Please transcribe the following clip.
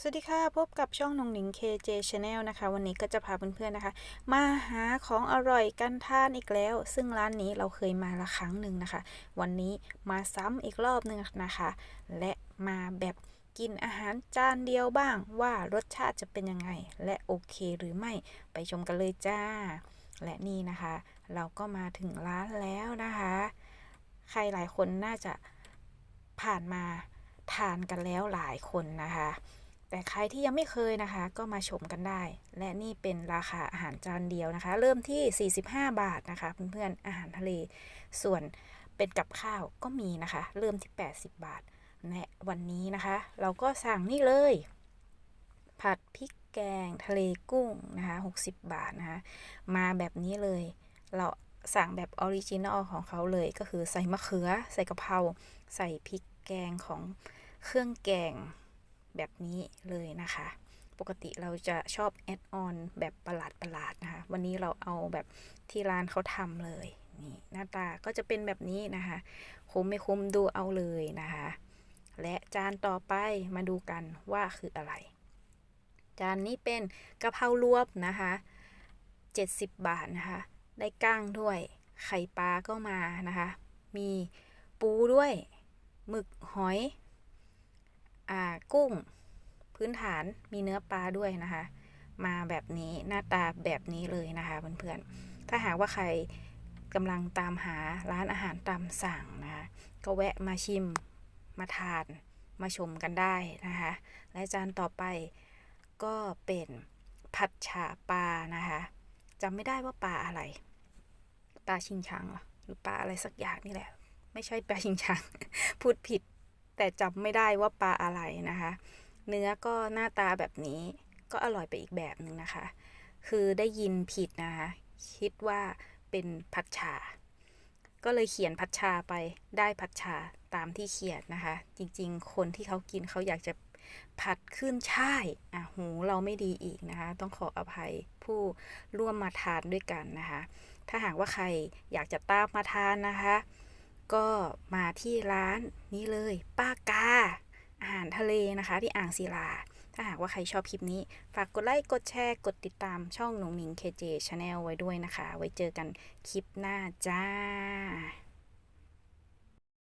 สวัสดีค่ะ พบกับช่องนงหนิง KJ Channel นะคะ วันนี้ก็จะพาเพื่อนๆนะคะ มาหาของอร่อยกันทานอีกแล้ว ซึ่งร้านนี้เราเคยมาละครั้งหนึ่งนะคะ วันนี้มาซ้ำอีกรอบหนึ่งนะคะ และมาแบบกินอาหารจานเดียวบ้างว่ารสชาติจะเป็นยังไง และโอเคหรือไม่ไปชมกันเลยจ้า และนี่นะคะ เราก็มาถึงร้านแล้วนะคะ ใครหลายคนน่าจะผ่านมาทานกันแล้วหลายคนนะคะ แต่ใครที่ยังไม่เคยนะคะ ก็มาชมกันได้ และนี่เป็นราคาอาหารจานเดียวนะคะ เริ่มที่ 45 บาทนะคะเพื่อนๆอาหารทะเล ส่วนเป็นกับข้าวก็มีนะคะ เริ่มที่ 80 บาทและวันนี้นะคะ เราก็สั่งนี่เลย ผัดพริกแกงทะเลกุ้งนะคะ60 บาทนะคะมาแบบนี้เลย เราสั่งแบบออริจินอลของเขาเลยก็คือใส่มะเขือ ใส่กะเพราใส่พริกแกงของเครื่องแกง แบบนี้เลยนะคะ ปกติเราจะชอบแอดออนแบบประหลาดประหลาดๆนะคะ วันนี้เราเอาแบบที่ร้านเขาทำเลย นี่ หน้าตาก็จะเป็นแบบนี้นะคะ คุ้มไม่คุ้มดูเอาเลยนะคะ และจานต่อไปมาดูกันว่าคืออะไร จานนี้เป็นกะเพรารวบนะคะ 70 บาทนะคะ ได้ก้างด้วย ไข่ปลาก็มานะคะ มีปูด้วยหมึกหอย อ่า กุ้ง พื้นฐานมีเนื้อปลาด้วยนะคะ มาแบบนี้หน้าตาแบบนี้เลยนะคะเพื่อนๆ ถ้าหากว่าใครกำลังตามหาร้านอาหารตามสั่งนะคะก็แวะมาชิมมาทานมาชมกันได้นะคะ และจานต่อไปก็เป็นผัดฉ่าปลานะคะจำไม่ได้ว่าปลาอะไรปลาชิงชังหรอหรือปลาอะไรสักอย่างนี่แหละ ไม่ใช่ปลาชิงชังพูดผิดแต่จำไม่ได้ว่าปลาอะไรนะคะ เนื้อก็หน้าตาแบบนี้ก็อร่อยไปอีกแบบหนึ่งนะคะ คือได้ยินผิดนะคะ คิดว่าเป็นผัดชา ก็เลยเขียนผัดชาไปได้ผัดชาตามที่เขียนนะคะ จริงๆ คนที่เขากินเขาอยากจะผัดขึ้นช่ายอะหูเราไม่ดีอีกนะคะ ต้องขออภัยผู้ร่วมมาทานด้วยกันนะคะ ถ้าหากว่าใครอยากจะตามมาทานนะคะ ก็มาที่ร้านนี้เลย ป้ากา อาหารทะเลนะคะ ที่อ่างศิลา ถ้าหากว่าใครชอบคลิปนี้ ฝากกดไลค์กดแชร์ กดติดตามช่องหนงหนิง KJ Channel ไว้ด้วยนะคะ ไว้เจอกันคลิปหน้าจ้า